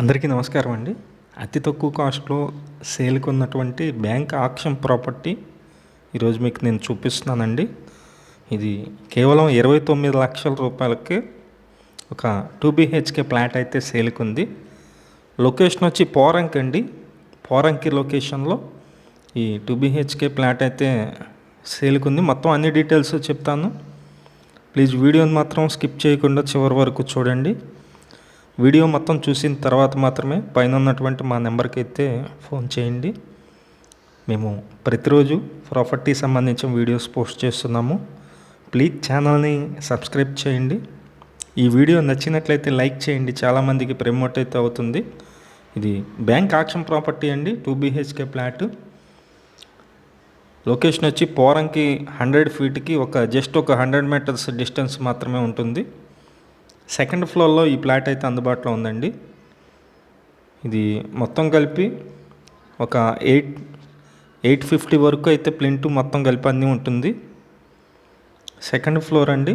అందరికీ నమస్కారం అండి. అతి తక్కువ కాస్ట్లో సేల్కి ఉన్నటువంటి బ్యాంక్ ఆక్షన్ ప్రాపర్టీ ఈరోజు మీకు నేను చూపిస్తున్నానండి. ఇది కేవలం ఇరవై తొమ్మిది లక్షల రూపాయలకి ఒక టూ బీహెచ్కే ఫ్లాట్ అయితే సేల్కి ఉంది. లొకేషన్ వచ్చి పోరంక్ అండి. పోరంకి లొకేషన్లో ఈ టూ బీహెచ్కే ఫ్లాట్ అయితే సేల్కి ఉంది. మొత్తం అన్ని డీటెయిల్స్ చెప్తాను. ప్లీజ్ వీడియోని మాత్రం స్కిప్ చేయకుండా చివరి వరకు చూడండి. వీడియో మొత్తం చూసిన తర్వాత మాత్రమే పైన ఉన్నటువంటి మా నెంబర్కి అయితే ఫోన్ చేయండి. మేము ప్రతిరోజు ప్రాపర్టీ సంబంధించిన వీడియోస్ పోస్ట్ చేస్తున్నాము. ప్లీజ్ ఛానల్ని సబ్స్క్రైబ్ చేయండి. ఈ వీడియో నచ్చినట్లయితే లైక్ చేయండి. చాలామందికి ప్రమోట్ అయితే అవుతుంది. ఇది బ్యాంక్ ఆక్షన్ ప్రాపర్టీ అండి. Two BHK flat. లొకేషన్ వచ్చి పోరంకి హండ్రెడ్ ఫీట్కి ఒక జస్ట్ ఒక హండ్రెడ్ మీటర్స్ డిస్టెన్స్ మాత్రమే ఉంటుంది. సెకండ్ ఫ్లోర్లో ఈ ప్లాట్ అయితే అందుబాటులో ఉందండి. ఇది మొత్తం కలిపి ఒక ఎయిట్ ఎయిట్ ఫిఫ్టీ వరకు అయితే ప్లింట్ మొత్తం కలిపి అన్నీ ఉంటుంది. సెకండ్ ఫ్లోర్ అండి.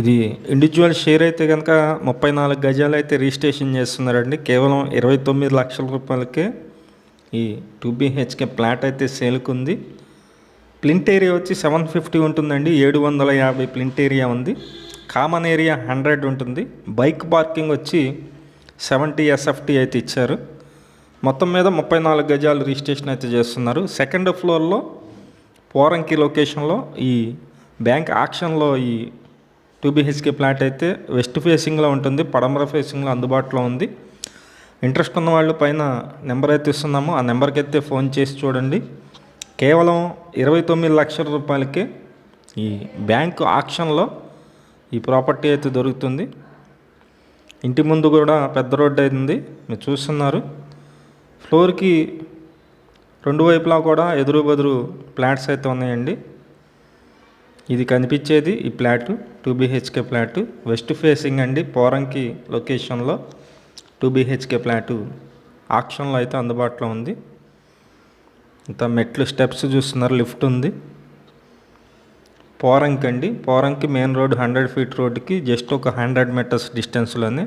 ఇది ఇండివిజువల్ షేర్ అయితే కనుక ముప్పై నాలుగు గజాలు అయితే రిజిస్ట్రేషన్ చేస్తున్నారండి. కేవలం ఇరవై తొమ్మిది లక్షల రూపాయలకే ఈ టూ బీహెచ్కే ప్లాట్ అయితే సేల్కు ఉంది. ప్లింట్ ఏరియా వచ్చి సెవెన్ ఫిఫ్టీ ఉంటుందండి. ఏడు వందల యాభై ప్లింట్ ఏరియా ఉంది. కామన్ ఏరియా హండ్రెడ్ ఉంటుంది. బైక్ పార్కింగ్ వచ్చి సెవెంటీ ఎస్ఎఫ్టీ అయితే ఇచ్చారు. మొత్తం మీద ముప్పై నాలుగు గజాలు రిజిస్ట్రేషన్ అయితే చేస్తున్నారు. సెకండ్ ఫ్లోర్లో పోరంకి లొకేషన్లో ఈ బ్యాంక్ ఆక్షన్లో ఈ టూ బీహెచ్కే ప్లాట్ అయితే వెస్ట్ ఫేసింగ్లో ఉంటుంది పడమర ఫేసింగ్లో అందుబాటులో ఉంది. ఇంట్రెస్ట్ ఉన్న వాళ్ళు పైన నెంబర్ అయితే ఇస్తున్నాము. ఆ నెంబర్కి అయితే ఫోన్ చేసి చూడండి. కేవలం ఇరవై తొమ్మిది లక్షల రూపాయలకే ఈ బ్యాంకు ఆక్షన్లో ఈ ప్రాపర్టీ అయితే దొరుకుతుంది. ఇంటి ముందు కూడా పెద్ద రోడ్డు అయింది మీరు చూస్తున్నారు. ఫ్లోర్కి రెండు వైపులా కూడా ఎదురు బెదురు ఫ్లాట్స్ అయితే ఉన్నాయండి. ఇది కనిపించేది ఈ flat two BHK flat. West facing అండి పోరంకి లొకేషన్లో టూ బీహెచ్కే ఫ్లాట్ ఆక్షన్లో అయితే అందుబాటులో ఉంది. ఇంత మెట్లు స్టెప్స్ చూస్తున్నారు లిఫ్ట్ ఉంది. పోరంక్ అండి. Poranki main road hundred feet రోడ్కి జస్ట్ ఒక హండ్రెడ్ మీటర్స్ డిస్టెన్స్లోనే